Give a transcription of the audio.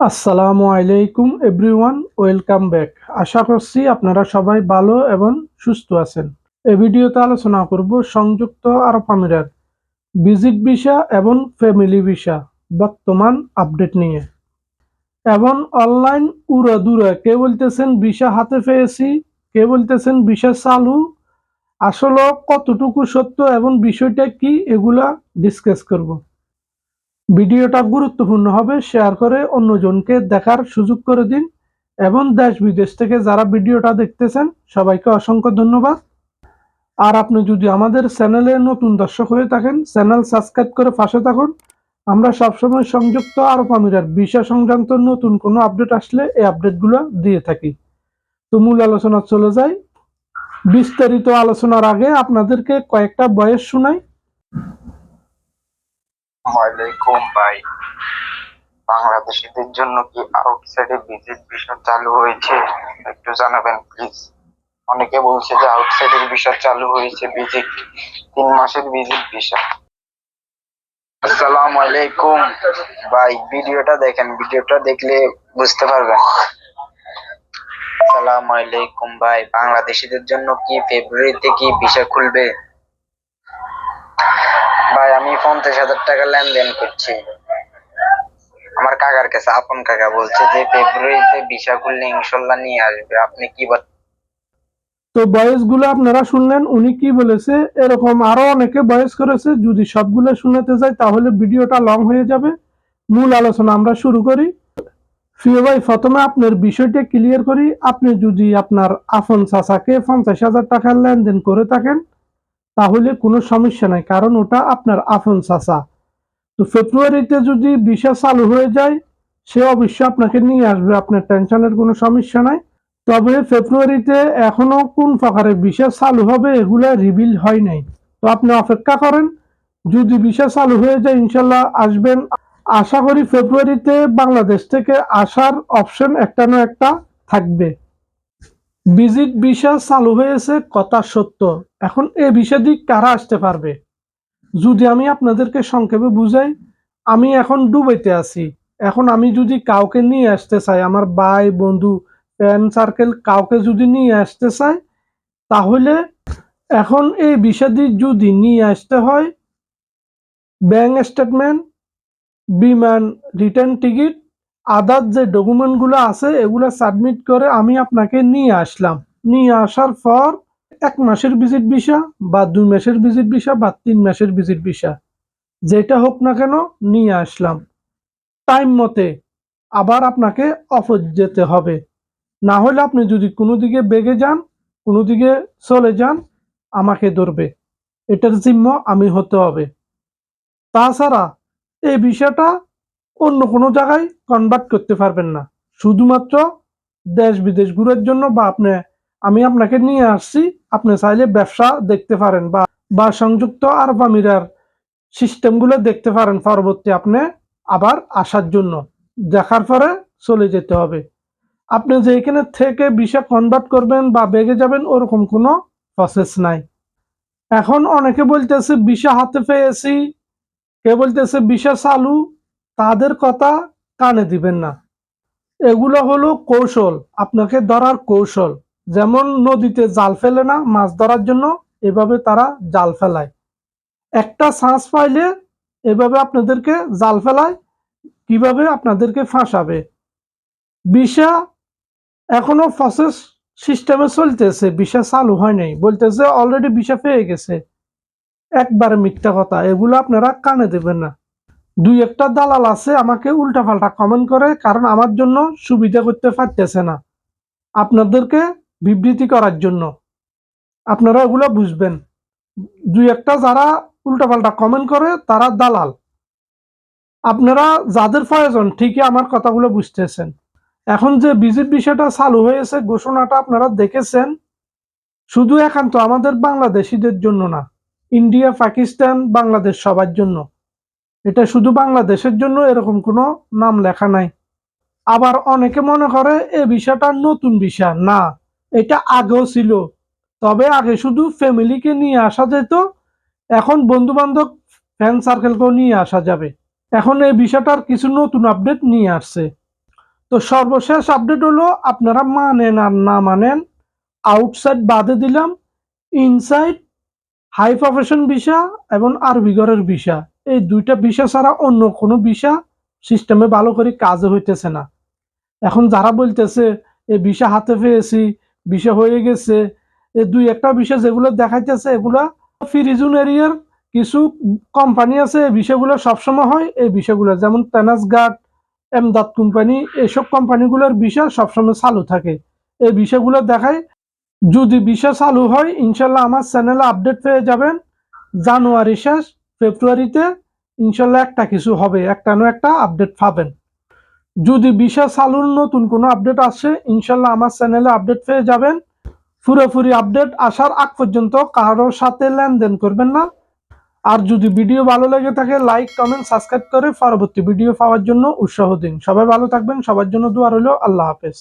আসসালামু আলাইকুম everyone, welcome back. আশা করছি আপনারা সবাই ভালো এবং সুস্থ আছেন। এ ভিডিওতে আলোচনা করব সংযুক্ত আরব আমিরাত, ভিজিট ভিসা এবং ফ্যামিলি ভিসা, বর্তমান আপডেট নিয়ে। এবং অনলাইন উড়া দুরা কে বলতেছেন ভিসা হাতে পেয়েছি, কে বলতেছেন ভিসা চালু, আসলে কতটুকু সত্য এবং বিষয়টা কি, এগুলা ডিসকাস করব। ভিডিওটা গুরুত্বপূর্ণ হবে শেয়ার করে অন্যজনকে দেখার সুযোগ করে দিন এবং দেশ বিদেশ থেকে যারা ভিডিওটা দেখতেছেন, সবাইকে অসংখ্য ধন্যবাদ। আর আপনি যদি আমাদের চ্যানেলে নতুন দর্শক হয়ে থাকেন, চ্যানেল সাবস্ক্রাইব করে পাশে থাকুন। আমরা সবসময় সংযুক্ত আরব আমিরাত বিষয় সংক্রান্ত নতুন কোনো আপডেট আসলে এই আপডেটগুলো দিয়ে থাকি। তো মূল আলোচনা চলে যাই। বিস্তারিত আলোচনার আগে আপনাদেরকে কয়েকটা বয়স শোনাই। ওয়ালাইকুম ভাই বাংলাদেশিদের জন্য কি আউটসাইডে ভিজিট ভিসা চালু হয়েছে? একটু জানাবেন প্লিজ অনেকে বলছে যে আউটসাইডের ভিসা চালু হয়েছে ভিজিট তিন মাসের ভিজিট ভিসা আসসালামু আলাইকুম। ভাই, ভিডিওটা দেখেন। ভিডিওটা দেখলে বুঝতে পারবেন। আসসালামু আলাইকুম, ভাই। বাংলাদেশিদের জন্য কি ফেব্রুয়ারিতে কি ভিসা খুলবে? ভাই, আমি পঞ্চাশ হাজার টাকা লেনদেন করছি। আমার কাকার কাছে, আপন কাকা বলছে যে ফেব্রুয়ারিতে ভিসা খুললে ইনশাল্লাহ নিয়ে আসবে। আপনি কি বলেন তো বয়সগুলো আপনারা শুনলেন, উনি কি বলেছে, এরকম আরও অনেকে বয়স করেছে যদি সবগুলো শুনাতে যাই তাহলে ভিডিওটা লং হয়ে যাবে। মূল আলোচনা আমরা শুরু করি। প্রিয় ভাই, প্রথমে আপনার বিষয়টা ক্লিয়ার করি। আপনি যদি আপনার আফন চাচাকে পঞ্চাশ হাজার টাকার লেনদেন করে থাকেন তাহলে কোনো সমস্যা নাই, কারণ ওটা আপনার আফন চাচা। তো ফেব্রুয়ারিতে যদি ভিসা চালু হয়ে যায়, সে অবশ্যই আপনাকে নিয়ে আসবে, আপনার টেনশনের কোনো সমস্যা নাই। তবে ফেব্রুয়ারিতে এখনও কোন প্রকারের ভিসা চালু হবে, এগুলা রিভিল হয় নাই। তো আপনি অপেক্ষা করেন, যদি ভিসা চালু হয়ে যায়, ইনশাল্লাহ আসবেন। আশা করি ফেব্রুয়ারিতে বাংলাদেশ থেকে আসার অপশন একটা না একটা থাকবে। ভিজিট ভিসা চালু হয়েছে, কথা সত্য। এখন এ ভিসা দিক কারা আসতে পারবে? যদি আমি আপনাদেরকে সংক্ষেপে বুঝাই, আমি এখন দুবাইতে আছি। এখন আমি যদি কাউকে নিয়ে আসতে চাই, আমার ভাই, বন্ধু ফ্রেন্ড সার্কেল কাউকে যদি নিয়ে আসতে চাই, তাহলে এখন এই বিষাদি যদি নিয়ে আসতে হয় ব্যাংক স্টেটমেন্ট বিমান রিটার্ন টিকিট আদার যে ডকুমেন্টগুলো আছে, এগুলো সাবমিট করে আমি আপনাকে নিয়ে আসলাম। নিয়ে আসার পর এক মাসের ভিজিট ভিসা বা দুই মাসের ভিজিট ভিসা বা তিন মাসের ভিজিট ভিসা যেটা হোক না কেন নিয়ে আসলাম। টাইম মতে আবার আপনাকে অফিস যেতে হবে। না হলে আপনি যদি কোনো দিকে বেগে যান, কোনো দিকে চলে যান, আমাকে ধরবে। এটার জিম্ম আমি হতে হবে। তাছাড়া এই বিষয়টা অন্য কোনো জায়গায় কনভার্ট করতে পারবেন না। শুধুমাত্র দেশ বিদেশ ঘুরের জন্য বা আপনি, আমি আপনাকে নিয়ে আসছি, আপনি চাইলে ব্যবসা দেখতে পারেন বা বা সংযুক্ত আরব আমিরার সিস্টেমগুলো দেখতে পারেন পরবর্তী আপনি আবার আসার জন্য। দেখার পরে চলে যেতে হবে। আপনি যে এখানে থেকে বিষয় কনভার্ট করবেন বা বেগে যাবেন, ওরকম কোনো প্রসেস নাই। এখন অনেকে বলতেছে বিষা হাতে পেয়েছি। কে বলতেছে বিষা চালু তাদের কথা কানে দিবেন না। এগুলো হলো কৌশল, আপনাকে ধরার কৌশল। যেমন নদীতে জাল ফেলে না, মাছ ধরার জন্য এভাবে তারা জাল ফেলায়। একটা শ্বাস পাইলে এভাবে আপনাদেরকে জাল ফেলায়, কীভাবে আপনাদেরকে ফাঁসাবে। বিষা এখনও প্রসেস সিস্টেমে চলতেছে, বিষা চালু হয় নাই। বলতেছে অলরেডি বিষা পেয়ে গেছে। একবারে মিথ্যা কথা, এগুলো আপনারা কানে দেবেন না। দুই একটা দালাল আছে, আমাকে উল্টাপাল্টা কমেন্ট করে, কারণ আমার জন্য সুবিধা করতে পারতেছে না আপনাদেরকে বিবৃতি করার জন্য। আপনারা এগুলো বুঝবেন। দুই একটা যারা উল্টাপাল্টা কমেন্ট করে, তারা দালাল। আপনারা যাদের প্রয়োজন, ঠিকই আমার কথাগুলো বুঝতেছেন। এখন যে ভিজিট বিষয়টা চালু হয়েছে, ঘোষণাটা আপনারা দেখেছেন। শুধু একান্ত আমাদের বাংলাদেশিদের জন্য না, ইন্ডিয়া, পাকিস্তান, বাংলাদেশ সবার জন্য। এটা শুধু বাংলাদেশের জন্য এরকম কোনো নাম লেখা নাই। আবার অনেকে মনে করে এই বিষয়টা নতুন বিষয়। না, এটা আগেও ছিল। তবে আগে শুধু ফ্যামিলিকে নিয়ে আসা যেত, এখন বন্ধু বান্ধব ফ্যান সার্কেলকেও নিয়ে আসা যাবে। এখন এই বিষয়টার কিছু নতুন আপডেট নিয়ে আসছে। তো সর্বশেষ আপডেট হলো, আপনারা মানেন আর না মানেন, আউটসাইড বাদে দিলাম, ইনসাইড, হাই প্রফেশন ভিসা এবং আরবিগরের ভিসা এই দুইটা ভিসা ছাড়া অন্য কোনো ভিসা সিস্টেমে ভালো করে কাজ হইতেছে না। এখন যারা বলতেছে এই ভিসা হাতে পেয়েছি বিষা হয়ে গেছে। এই দুই একটা বিষয় যেগুলো দেখাইতেছে, এগুলা ফিরিজুন এরিয়ার কিছু কোম্পানি আছে এই বিষয়গুলো সবসময় হয় এই বিষয়গুলো যেমন তেনাস গার্ড এমদাদ কোম্পানি এসব কোম্পানিগুলোর বিষয় সবসময় চালু থাকে। এই বিষয়গুলো দেখায়, যদি বিষয় চালু হয়, ইনশাল্লাহ আমার চ্যানেলে আপডেট পেয়ে যাবেন। জানুয়ারি শেষ ফেব্রুয়ারিতে ইনশাল্লাহ একটা কিছু হবে, একটা না একটা আপডেট পাবেন। যদি বিষয় চালুর নতুন কোনো আপডেট আসে, ইনশাল্লাহ আমার চ্যানেলে আপডেট পেয়ে যাবেন। পুরোপুরি আপডেট আসার আগ পর্যন্ত কারোর সাথে লেনদেন করবেন না। আর যদি ভিডিও ভালো লেগে থাকে লাইক কমেন্ট সাবস্ক্রাইব করে পরবর্তী ভিডিও পাওয়ার জন্য উৎসাহ দিন। সবাই ভালো থাকবেন, সবার জন্য দোয়া রইল, আল্লাহ হাফেজ।